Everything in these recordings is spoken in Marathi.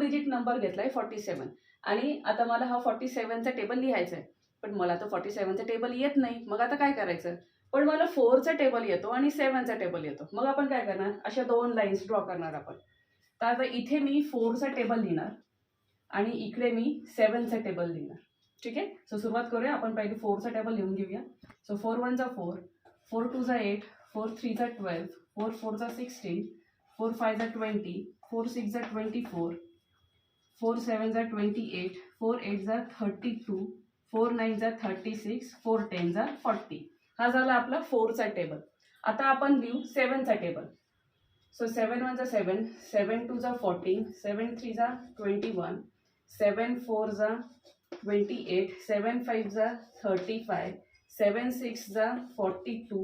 डिजिट नंबर घेतला आहे फॉर्टी सेवन आणि आता मला हा फॉर्टी सेवनचा टेबल लिहायचा आहे. पण मला तर फॉर्टी सेवनचा टेबल येत नाही. मग आता काय करायचं? पण मला फोरचा टेबल येतो आणि सेवनचा टेबल येतो. मग आपण काय करणार? अशा दोन लाईन्स ड्रॉ करणार आपण. तर आता इथे मी फोरचा टेबल लिहिणार आणि इकडे मी सेवनचा टेबल लिहिणार. ठीक आहे? सो सुरुवात करूया. आपण पहिले फोरचा टेबल लिहून घेऊया. सो फोर वनचा फोर फोर टूचा एट फोर थ्रीचा ट्वेल्व फोर फोरचा सिक्स्टीन फोर फायचा ट्वेंटी फोर सिक्सचा ट्वेंटी फोर फोर सेवन जा ट्वेंटी एट फोर एट जा थर्टी टू फोर नाईन जा थर्टी सिक्स फोर टेन जा फॉर्टी. हा झाला आपला फोरचा टेबल. आता आपण लिहू सेवनचा टेबल. सो सेवन वन जा सेवन सेवन टू जा फोर्टीन सेवन थ्री जा ट्वेंटी वन सेवन फोर जा ट्वेंटी एट सेवन फाईव्हचा थर्टी फाय सेवन सिक्स जा फॉर्टी टू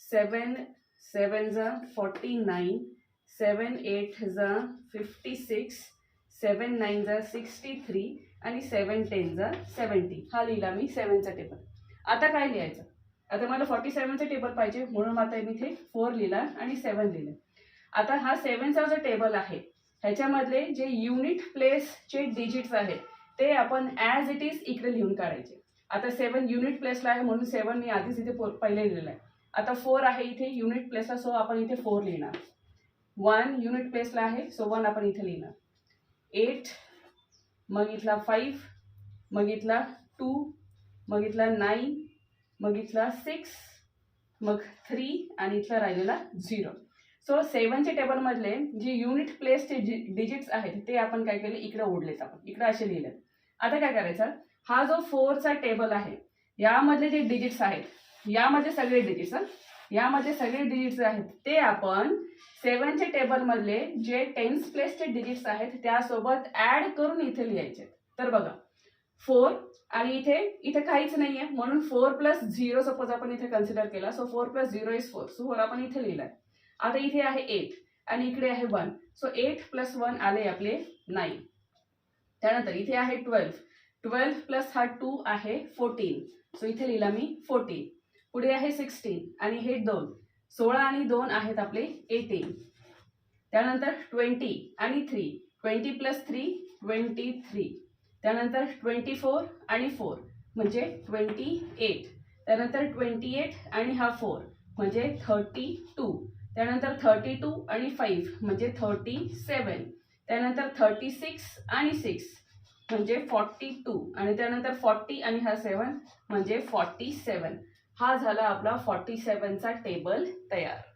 सेवन सेवन जा फॉर्टी नाईन सेवन एट जा फिफ्टी सिक्स सेवन नाईन जर सिक्स्टी थ्री आणि सेवन टेन जर सेवन्टी हा लिहिला मी सेवनचा टेबल आता काय लिहायचं? आता मला फॉर्टी सेवनचा टेबल पाहिजे म्हणून आता मी इथे फोर लिहिला आणि सेवन लिहिलं. आता हा सेवनचा जो टेबल आहे ह्याच्यामधले जे युनिट प्लेसचे डिजिट्स आहेत ते आपण ॲज इट इज इकडे लिहून काढायचे. आता सेवन युनिट प्लेसला आहे म्हणून सेवन मी आधीच इथे पो- पहिले लिहिलं आहे. आता फोर आहे इथे युनिट प्लेसला सो आपण इथे फोर लिहिणार. वन युनिट प्लेसला आहे सो वन आपण इथे लिहिणार. एट मग इथला फाईव्ह मग इथला टू मग इथला नाईन मग इथला सिक्स मग थ्री आणि इथला राहिलेला झिरो सो सेवनच्या टेबलमधले जे युनिट प्लेसचे जि डिजिट्स आहेत ते आपण काय केले? इकडे ओढलेत आपण. इकडे असे लिहिले आता काय करायचं? हा जो फोरचा टेबल आहे यामधले जे डिजिट्स आहेत यामध्ये सगळे डिजिट्स यामध्ये सगळे डिजिट्स आहेत. ते आपण सेवनच्या टेबलमधले जे टेन्स प्लेसचे डिजिट्स आहेत त्यासोबत ॲड करून इथे लिहायचे. तर बघा फोर आणि इथे इथे काहीच नाही आहे म्हणून फोर प्लस झिरो सपोज आपण इथे कन्सिडर केला so four plus zero is four so four आपण इथे लिहिलाय. आता इथे आहे एट आणि इकडे आहे one so eight plus one आले आपले नाईन त्यानंतर इथे आहे ट्वेल्व ट्वेल्व प्लस हा टू आहे फोर्टीन सो इथे लिहिला मी फोर्टीन पुढे आहे सिक्स्टीन आणि हे दोन. सोळा आणि दोन आहेत आपले एटीन त्यानंतर ट्वेंटी आणि three twenty plus three twenty three त्यानंतर ट्वेंटी फोर आणि फोर म्हणजे ट्वेंटी एट त्यानंतर ट्वेंटी एट आणि हा फोर म्हणजे थर्टी टू त्यानंतर थर्टी टू आणि फाईव्ह म्हणजे थर्टी सेवन त्यानंतर थर्टी सिक्स आणि सिक्स म्हणजे फॉर्टी टू आणि त्यानंतर फॉर्टी आणि हा सेवन म्हणजे फॉर्टी सेवन हा झाला आपला फॉर्टी सेवनचा टेबल तयार.